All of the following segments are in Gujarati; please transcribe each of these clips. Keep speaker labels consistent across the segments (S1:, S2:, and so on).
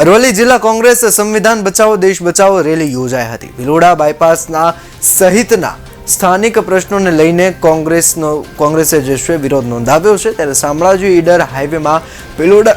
S1: અરવલ્લી જિલ્લા કોંગ્રેસ સંવિધાન બચાવો, દેશ બચાવો રેલી યોજાઈ હતી. ભિલોડા બાયપાસના સહિતના સ્થાનિક પ્રશ્નોને લઈને કોંગ્રેસનો કોંગ્રેસે જે છે વિરોધ નોંધાવ્યો છે, ત્યારે શામળાજી ઈડર હાઈવેમાં ભિલોડા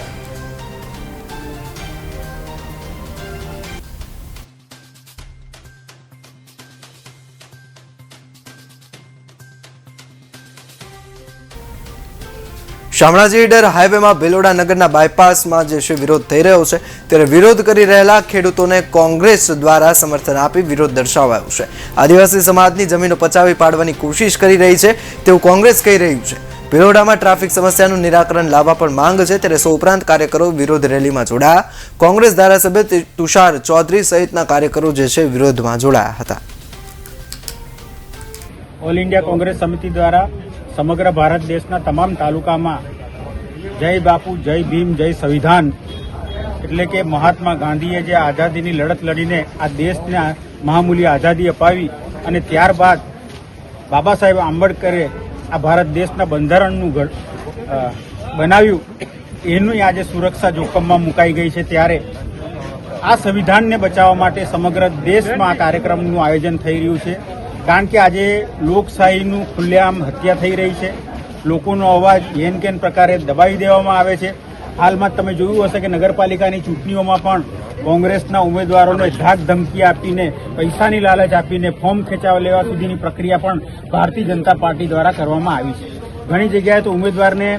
S1: શામળાજી ડર હાઈવેમાં ભિલોડા નગરના બાયપાસમાં જે છે વિરોધ થઈ રહ્યો છે, ત્યારે વિરોધ કરી રહેલા ખેડૂતોને કોંગ્રેસ દ્વારા સમર્થન આપી વિરોધ દર્શાવાયો છે. આદિવાસી સમાજની જમીનો પચાવી પાડવાની કોશિશ કરી રહી છે તેવું કોંગ્રેસ કહી રહ્યું છે. ભિલોડામાં ટ્રાફિક સમસ્યાનું નિરાકરણ લાવવા પણ માંગ છે, ત્યારે સૌ ઉપરાંત કાર્યકરો વિરોધ રેલીમાં જોડાયા. કોંગ્રેસ ધારાસભ્ય તુષાર ચૌધરી સહિતના કાર્યકરો જે છે વિરોધમાં જોડાયા હતા.
S2: ઓલ ઇન્ડિયા કોંગ્રેસ સમિતિ દ્વારા સમગ્ર ભારત દેશના તમામ તાલુકામાં જય બાપુ, જય ભીમ, જય સંવિધાન. એટલે કે મહાત્મા ગાંધીએ જે આઝાદીની લડત લડીને આ દેશને મહામૂલ્ય આઝાદી અપાવી અને ત્યારબાદ બાબા સાહેબ આંબેડકરે આ ભારત દેશના બંધારણનું બનાવ્યું, એનું આજે સુરક્ષા જોખમમાં મુકાઈ ગઈ છે ત્યારે. આ સંવિધાનને બચાવવા માટે સમગ્ર દેશમાં આ કાર્યક્રમનું આયોજન થઈ રહ્યું છે. કારણ કે આજે લોકશાહીનું ખુલ્લેઆમ હત્યા થઈ રહી છે. લોકોનો અવાજ હેન કેન પ્રકારે દબાવી દેવામાં આવે છે. હાલમાં તમે જોયું હશે કે નગરપાલિકાની ચૂંટણીઓમાં પણ કોંગ્રેસના ઉમેદવારોને ધાક ધમકી આપીને, પૈસાની લાલચ આપીને ફોર્મ ખેંચાવા લેવા સુધીની પ્રક્રિયા પણ ભારતીય જનતા પાર્ટી દ્વારા કરવામાં આવી છે. ઘણી જગ્યાએ તો ઉમેદવારને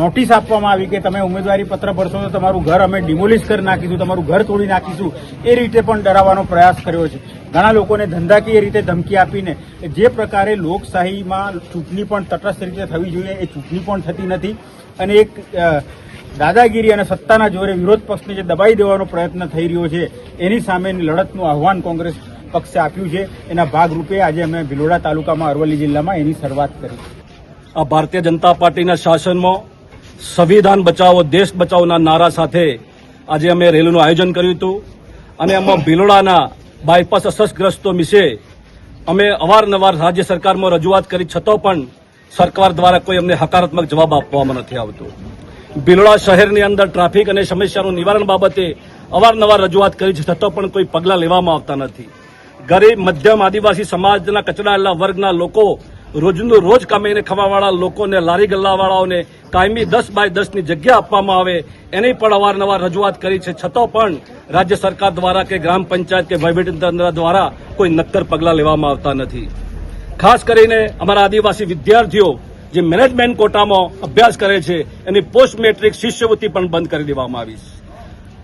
S2: નોટિસ આપવામાં આવી કે તમે ઉમેદવારી પત્ર ભરશો તો તમારું ઘર અમે ડિમોલિશ કરી નાખીશું, તમારું ઘર તોડી નાખીશું. એ રીતે પણ ડરાવવાનો પ્રયાસ કર્યો છે. ઘણા લોકોને ધંધાકીય રીતે ધમકી આપીને જે પ્રકારે લોકશાહીમાં ચૂંટણી પણ તટસ્થ રીતે થવી જોઈએ એ ચૂંટણી પણ થતી નથી. અને એક દાદાગીરી અને સત્તાના જોરે વિરોધ પક્ષને જે દબાઈ દેવાનો પ્રયત્ન થઈ રહ્યો છે, એની સામેની લડતનું આહવાન કોંગ્રેસ પક્ષે આપ્યું છે. એના ભાગરૂપે આજે અમે ભિલોડા તાલુકામાં અરવલ્લી જિલ્લામાં એની શરૂઆત કરી.
S3: આ ભારતીય જનતા પાર્ટીના શાસનમાં સંવિધાન બચાવો, દેશ બચાવોના નારા સાથે આજે અમે રેલીનું આયોજન કર્યું હતું અને એમાં ભિલોડાના બાયપાસ અસરગ્રસ્તો વિશે અમે અવારનવાર રાજ્ય સરકારમાં રજૂઆત કરી, છતાં પણ સરકાર દ્વારા કોઈ અમને હકારાત્મક જવાબ આપવામાં નથી આવતો. ભીલોડા શહેરની અંદર ટ્રાફિક અને સમસ્યાનું નિવારણ બાબતે અવારનવાર રજૂઆત કરી છતાં પણ કોઈ પગલાં લેવામાં આવતા નથી. ગરીબ, મધ્યમ, આદિવાસી સમાજના કચડાયેલા વર્ગના લોકો રોજનું રોજ કમાઈને ખાવાવાળા લોકોને, લારી ગલ્લાવાળાઓને કાયમી દસ બાય દસની જગ્યા આપવામાં આવે, એની પણ અવારનવાર રજૂઆત કરી છે. છતાં પણ રાજ્ય સરકાર દ્વારા કે ગ્રામ પંચાયત કે વહીવટીતંત્ર દ્વારા કોઈ નક્કર પગલાં લેવામાં આવતા નથી. ખાસ કરીને અમારા આદિવાસી વિદ્યાર્થીઓ જે મેનેજમેન્ટ કોટામાં અભ્યાસ કરે છે, એની પોસ્ટ મેટ્રિક શિષ્યવૃત્તિ પણ બંધ કરી દેવામાં આવી છે.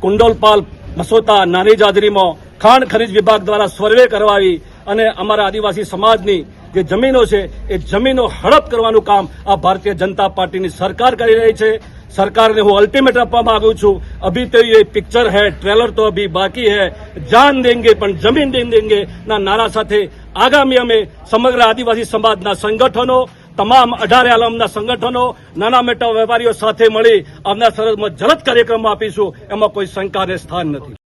S3: કુંડોલપાલ મસોતા નાની જાદરીમાં ખાણ ખનીજ વિભાગ દ્વારા સર્વે કરવાવી અને અમારા આદિવાસી સમાજની જે જમીનો છે એ જમીનો હડપ કરવાનું કામ આ ભારતીય જનતા પાર્ટીની સરકાર કરી રહી છે. સરકારને હું અલ્ટિમેટ આપવા માંગુ છું. અભી તો એ પિક્ચર હે ટ્રેલર તો અભી બાકી હૈ. જાન દેંગે પણ જમીન દેન દેંગે. ના નારા સાથે આગામી અમે સમગ્ર આદિવાસી સમાજના સંગઠનો, તમામ અઢારે આલમના સંગઠનો, નાના મોટા વેપારીઓ સાથે મળી અમના સરસ જલત કાર્યક્રમ આપીશું. એમાં કોઈ શંકાને સ્થાન નથી.